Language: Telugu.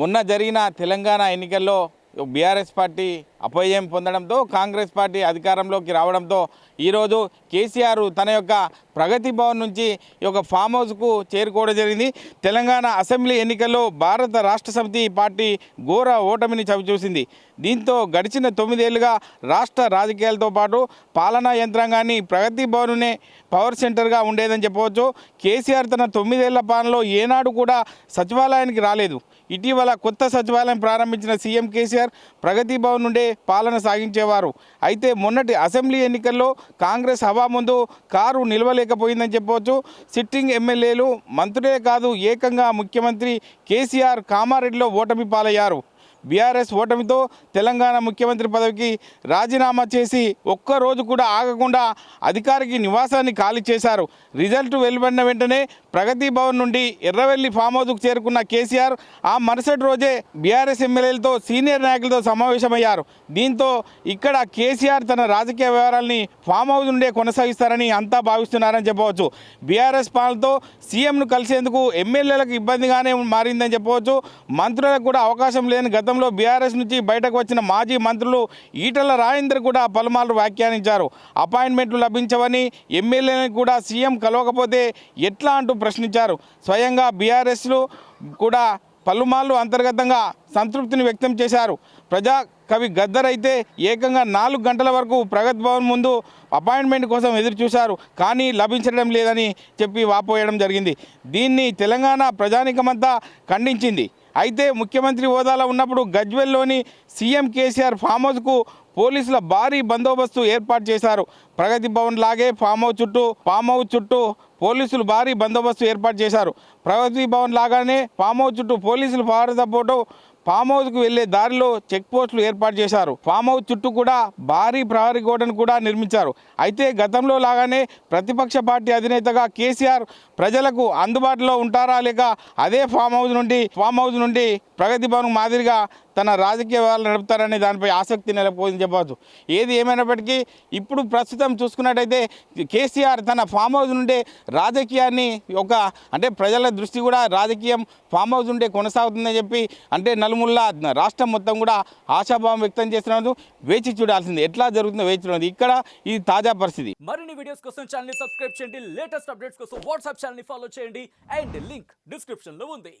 మొన్న జరిగిన తెలంగాణ ఎన్నికల్లో బీఆర్ఎస్ పార్టీ అపజయం పొందడంతో కాంగ్రెస్ పార్టీ అధికారంలోకి రావడంతో ఈరోజు కేసీఆర్ తన యొక్క ప్రగతి భవన్ నుంచి ఈ యొక్క ఫామ్ హౌస్కు చేరుకోవడం జరిగింది. తెలంగాణ అసెంబ్లీ ఎన్నికల్లో భారత రాష్ట్ర సమితి పార్టీ ఘోర ఓటమిని చవిచూసింది దీంతో గడిచిన తొమ్మిదేళ్ళుగా రాష్ట్ర రాజకీయాలతో పాటు పాలనా యంత్రాంగాన్ని ప్రగతి భవన్నే పవర్ సెంటర్గా ఉండేదని చెప్పవచ్చు. కేసీఆర్ తన తొమ్మిదేళ్ళ పాలనలో ఏనాడు కూడా సచివాలయానికి రాలేదు. ఇటీవల కొత్త సచివాలయం ప్రారంభించిన సీఎం కేసీఆర్ ప్రగతి భవన్ నుండే పాలన సాగించేవారు. అయితే మొన్నటి అసెంబ్లీ ఎన్నికల్లో కాంగ్రెస్ హవా ముందు కారు నిలవలేకపోయిందని చెప్పవచ్చు. సిట్టింగ్ ఎమ్మెల్యేలు మంత్రులే కాదు ఏకంగా ముఖ్యమంత్రి కేసీఆర్ కామారెడ్డిలో ఓటమి పాలయ్యారు. బీఆర్ఎస్ ఓటమితో తెలంగాణ ముఖ్యమంత్రి పదవికి రాజీనామా చేసి ఒక్క రోజు కూడా ఆగకుండా అధికారికి నివాసాన్ని ఖాళీ చేశారు. రిజల్ట్ వెలువడిన వెంటనే ప్రగతి భవన్ నుండి ఎర్రవెల్లి ఫామ్ హౌస్కు చేరుకున్న కేసీఆర్ ఆ మరుసటి రోజే బీఆర్ఎస్ ఎమ్మెల్యేలతో సీనియర్ నాయకులతో సమావేశమయ్యారు. దీంతో ఇక్కడ కేసీఆర్ తన రాజకీయ వ్యవహారాల్ని ఫామ్ హౌస్ నుండే కొనసాగిస్తారని అంతా భావిస్తున్నారని చెప్పవచ్చు. బీఆర్ఎస్ పాలనతో సీఎంను కలిసేందుకు ఎమ్మెల్యేలకు ఇబ్బందిగానే మారిందని చెప్పవచ్చు. మంత్రులకు కూడా అవకాశం లేని గతంలో బీఆర్ఎస్ నుంచి బయటకు వచ్చిన మాజీ మంత్రులు ఈటల రాజేందర్ కూడా పలుమార్లు వ్యాఖ్యానించారు. అపాయింట్మెంట్లు లభించవని ఎమ్మెల్యేలను కూడా సీఎం కలవకపోతే ఎట్లా అంటూ ప్రశ్నించారు. స్వయంగా బీఆర్ఎస్లు కూడా పలుమార్లు అంతర్గతంగా సంతృప్తిని వ్యక్తం చేశారు. ప్రజా కవి గద్దర్ అయితే ఏకంగా నాలుగు గంటల వరకు ప్రగతి భవన్ ముందు అపాయింట్మెంట్ కోసం ఎదురు చూశారు. కానీ లభించడం లేదని చెప్పి వాపోయడం జరిగింది. దీన్ని తెలంగాణ ప్రజానికమంతా ఖండించింది. అయితే ముఖ్యమంత్రి హోదాలో ఉన్నప్పుడు గజ్వెల్లోని సీఎం కేసీఆర్ ఫామ్ హౌస్కు పోలీసుల భారీ బందోబస్తు ఏర్పాటు చేశారు. ప్రగతి భవన్ లాగే ఫామ్ హౌస్ చుట్టూ ఫామ్ హౌస్ చుట్టూ పోలీసులు భారీ బందోబస్తు ఏర్పాటు చేశారు. ప్రగతి భవన్ లాగానే ఫామ్ హౌస్ చుట్టూ పోలీసులు భారీ ఫామ్ హౌస్కు వెళ్ళే దారిలో చెక్ పోస్టులు ఏర్పాటు చేశారు. ఫామ్ హౌస్ చుట్టూ కూడా భారీ ప్రహరీ గోడను కూడా నిర్మించారు. అయితే గతంలో లాగానే ప్రతిపక్ష పార్టీ అధినేతగా కేసీఆర్ ప్రజలకు అందుబాటులో ఉంటారా లేక అదే ఫామ్ హౌస్ నుండి ఫామ్ హౌస్ నుండి ప్రగతి భవన్ మాదిరిగా తన రాజకీయ వ్యవహారాలు నడుపుతారనే దానిపై ఆసక్తి నెలకొంది చెప్పవచ్చు. ఏది ఏమైనప్పటికీ ఇప్పుడు ప్రస్తుతం చూసుకున్నట్టయితే కేసీఆర్ తన ఫామ్ హౌస్ నుండే రాజకీయాన్ని ఒక అంటే ప్రజల దృష్టి కూడా రాజకీయం ఫామ్ హౌస్ నుండే కొనసాగుతుందని చెప్పి అంటే నలుముల్లా రాష్ట్రం మొత్తం కూడా ఆశాభావం వ్యక్తం చేస్తున్నందుకు వేచి చూడాల్సింది. ఎట్లా జరుగుతుందో వేచి చూడాలి ఇక్కడ ఇది తాజా పరిస్థితి. మరిన్ని వీడియోస్ కోసం ఛానల్ సబ్స్క్రైబ్ చేయండి. లేటెస్ట్ అప్డేట్స్ కోసం వాట్సాప్ ఛానల్ ఫాలో చేయండి. అండ్ లింక్ డిస్క్రిప్షన్లో ఉంది.